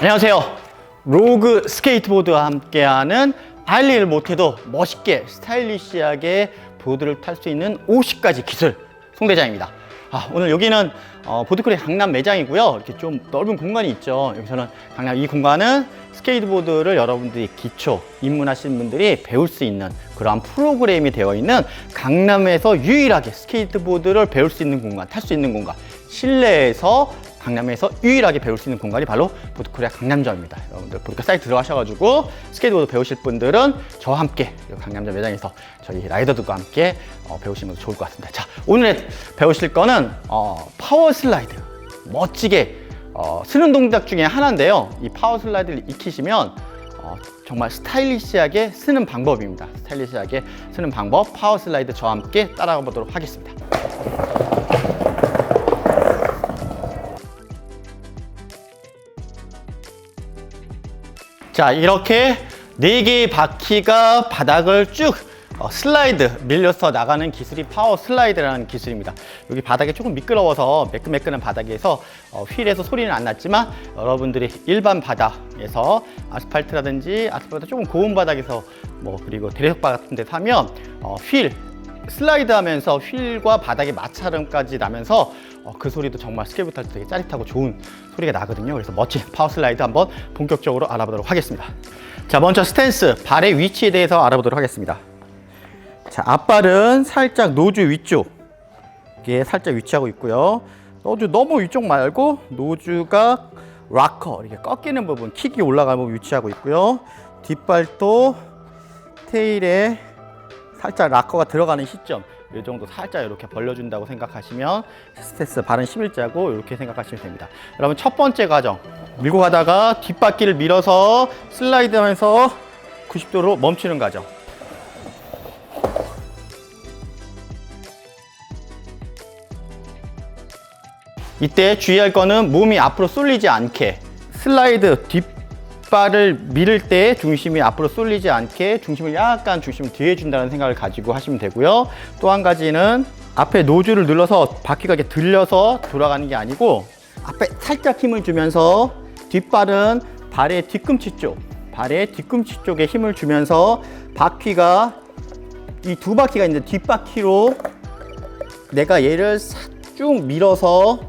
안녕하세요. 로그 스케이트보드와 함께하는 달리를 못해도 멋있게 스타일리시하게 보드를 탈 수 있는 50가지 기술 송대장입니다. 아, 오늘 여기는 어, 보드크레 강남 매장이고요. 이렇게 좀 넓은 공간이 있죠. 여기서는 강남 이 공간은 스케이트보드를 여러분들이 기초 입문하시는 분들이 배울 수 있는 그러한 프로그램이 되어 있는 강남에서 유일하게 스케이트보드를 배울 수 있는 공간, 탈 수 있는 공간, 실내에서 강남에서 유일하게 배울 수 있는 공간이 바로 보드코리아 강남점입니다. 여러분들 보드카 사이트 들어가셔가지고 스케이트보드 배우실 분들은 저와 함께 이 강남점 매장에서 저희 라이더들과 함께 어, 배우시면 좋을 것 같습니다. 자, 오늘 배우실 거는 어, 파워 슬라이드. 멋지게 어, 쓰는 동작 중에 하나인데요. 이 파워 슬라이드를 익히시면 어, 정말 스타일리시하게 쓰는 방법입니다. 스타일리시하게 쓰는 방법 파워 슬라이드 저와 함께 따라가 보도록 하겠습니다. 자 이렇게 네 개의 바퀴가 바닥을 쭉 어, 슬라이드 밀려서 나가는 기술이 파워 슬라이드라는 기술입니다. 여기 바닥이 조금 미끄러워서 매끈매끈한 바닥에서 어, 휠에서 소리는 안 났지만 여러분들이 일반 바닥에서 아스팔트라든지 아스팔트 조금 고운 바닥에서 뭐 그리고 대리석바 같은 데 타면 어, 휠 슬라이드 하면서 휠과 바닥의 마찰음까지 나면서 어, 그 소리도 정말 스케이트 탈때 되게 짜릿하고 좋은 소리가 나거든요. 그래서 멋진 파워 슬라이드 한번 본격적으로 알아보도록 하겠습니다. 자, 먼저 스탠스, 발의 위치에 대해서 알아보도록 하겠습니다. 자, 앞발은 살짝 노즈 위쪽에 살짝 위치하고 있고요. 노즈 너무 위쪽 말고 노즈가 락커 이렇게 꺾이는 부분, 킥이 올라가는 부분 위치하고 있고요. 뒷발도 테일에 살짝 락커가 들어가는 시점 이 정도 살짝 이렇게 벌려준다고 생각하시면 스테스 발은 11자고 이렇게 생각하시면 됩니다. 여러분 첫 번째 과정 밀고 가다가 뒷바퀴를 밀어서 슬라이드하면서 90도로 멈추는 과정. 이때 주의할 거는 몸이 앞으로 쏠리지 않게 슬라이드 뒷 발을 밀을 때 중심이 앞으로 쏠리지 않게 중심을 약간 중심을 뒤에 준다는 생각을 가지고 하시면 되고요. 또 한 가지는 앞에 노즐을 눌러서 바퀴가 이렇게 들려서 돌아가는 게 아니고 앞에 살짝 힘을 주면서 뒷발은 발의 뒤꿈치 쪽, 발의 뒤꿈치 쪽에 힘을 주면서 바퀴가 이 두 바퀴가 있는데 뒷바퀴로 내가 얘를 싹쭉 밀어서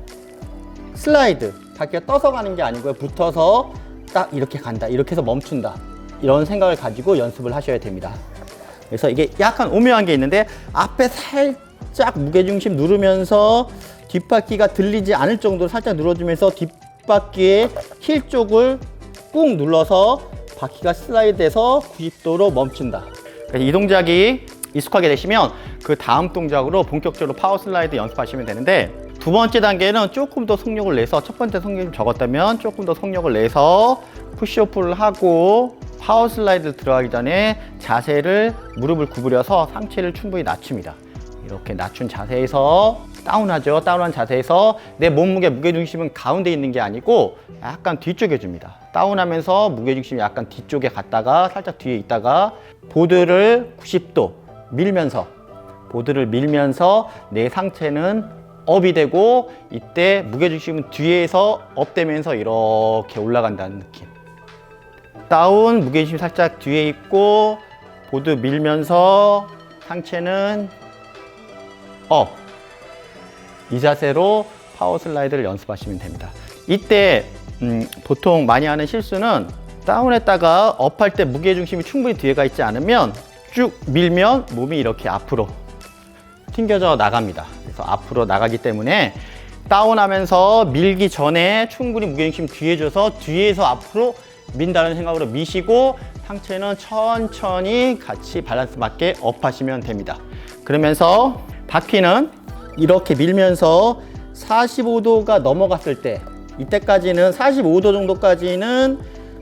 슬라이드 바퀴가 떠서 가는 게 아니고요 붙어서 딱 이렇게 간다 이렇게 해서 멈춘다. 이런 생각을 가지고 연습을 하셔야 됩니다. 그래서 이게 약간 오묘한 게 있는데 앞에 살짝 무게중심 누르면서 뒷바퀴가 들리지 않을 정도로 살짝 눌러주면서 뒷바퀴의 힐 쪽을 꾹 눌러서 바퀴가 슬라이드해서 90도로 멈춘다. 이 동작이 익숙하게 되시면 그 다음 동작으로 본격적으로 파워 슬라이드 연습하시면 되는데 두 번째 단계는 조금 더 속력을 내서 첫 번째 속력이 좀 적었다면 조금 더 속력을 내서 푸시오프를 하고 파워 슬라이드 들어가기 전에 자세를 무릎을 구부려서 상체를 충분히 낮춥니다. 이렇게 낮춘 자세에서 다운하죠. 다운한 자세에서 내 몸무게 무게중심은 가운데 있는 게 아니고 약간 뒤쪽에 줍니다. 다운하면서 무게중심이 약간 뒤쪽에 갔다가 살짝 뒤에 있다가 보드를 90도 밀면서 보드를 밀면서 내 상체는 업이 되고 이때 무게중심은 뒤에서 업되면서 이렇게 올라간다는 느낌. 다운 무게중심 살짝 뒤에 있고 보드 밀면서 상체는 업. 이 자세로 파워 슬라이드를 연습하시면 됩니다. 이때 음, 보통 많이 하는 실수는 다운했다가 업할 때 무게중심이 충분히 뒤에가 있지 않으면 쭉 밀면 몸이 이렇게 앞으로 튕겨져 나갑니다. 그래서 앞으로 나가기 때문에 다운하면서 밀기 전에 충분히 무게중심 뒤에 줘서 뒤에서 앞으로 민다는 생각으로 미시고 상체는 천천히 같이 밸런스 맞게 업하시면 됩니다. 그러면서 바퀴는 이렇게 밀면서 45도가 넘어갔을 때 이때까지는 45도 정도까지는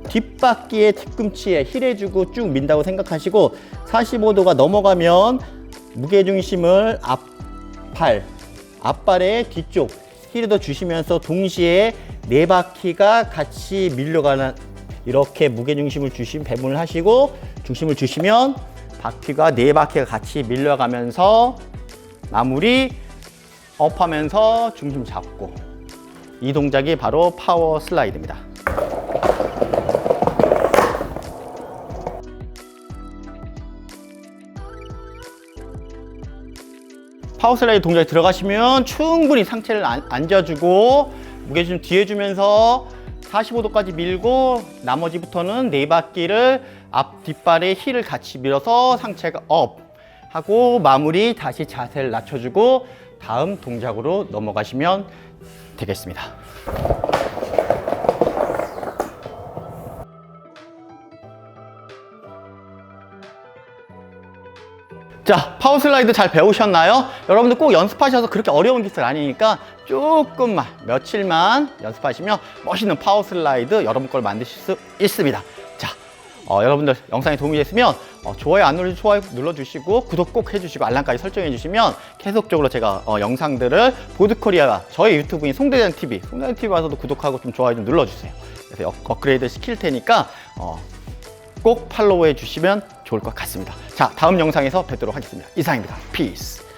뒷바퀴의 뒤꿈치에 힐 해주고 쭉 민다고 생각하시고 45도가 넘어가면 무게중심을 앞팔, 앞발의 뒤쪽 힐에도 주시면서 동시에 네 바퀴가 같이 밀려가는 이렇게 무게중심을 주신 배분을 하시고 중심을 주시면 바퀴가 네 바퀴가 같이 밀려가면서 마무리 업하면서 중심 잡고 이 동작이 바로 파워 슬라이드입니다. 파워 슬라이드 동작에 들어가시면 충분히 상체를 안- 앉아주고 무게중 뒤에 주면서 45도까지 밀고 나머지부터는 네 바퀴를 앞 뒷발에 힐을 같이 밀어서 상체가 업 하고 마무리 다시 자세를 낮춰주고 다음 동작으로 넘어가시면 되겠습니다. 자, 파워 슬라이드 잘 배우셨나요? 여러분들 꼭 연습하셔서 그렇게 어려운 기술 아니니까 조금만, 며칠만 연습하시면 멋있는 파워 슬라이드 여러분 걸 만드실 수 있습니다. 자, 어, 여러분들 영상이 도움이 됐으면 어, 좋아요 안 눌러주 좋아요 눌러주시고 구독 꼭 해주시고 알람까지 설정해 주시면 계속적으로 제가 어, 영상들을 보드코리아 저희 유튜브인 송대장 TV, 송대장 TV 와서도 구독하고 좀 좋아요 좀 눌러주세요. 그래서 업- 업그레이드 시킬 테니까 어, 꼭 팔로우해 주시면 좋을 것 같습니다. 자, 다음 영상에서 뵙도록 하겠습니다. 이상입니다. 피스.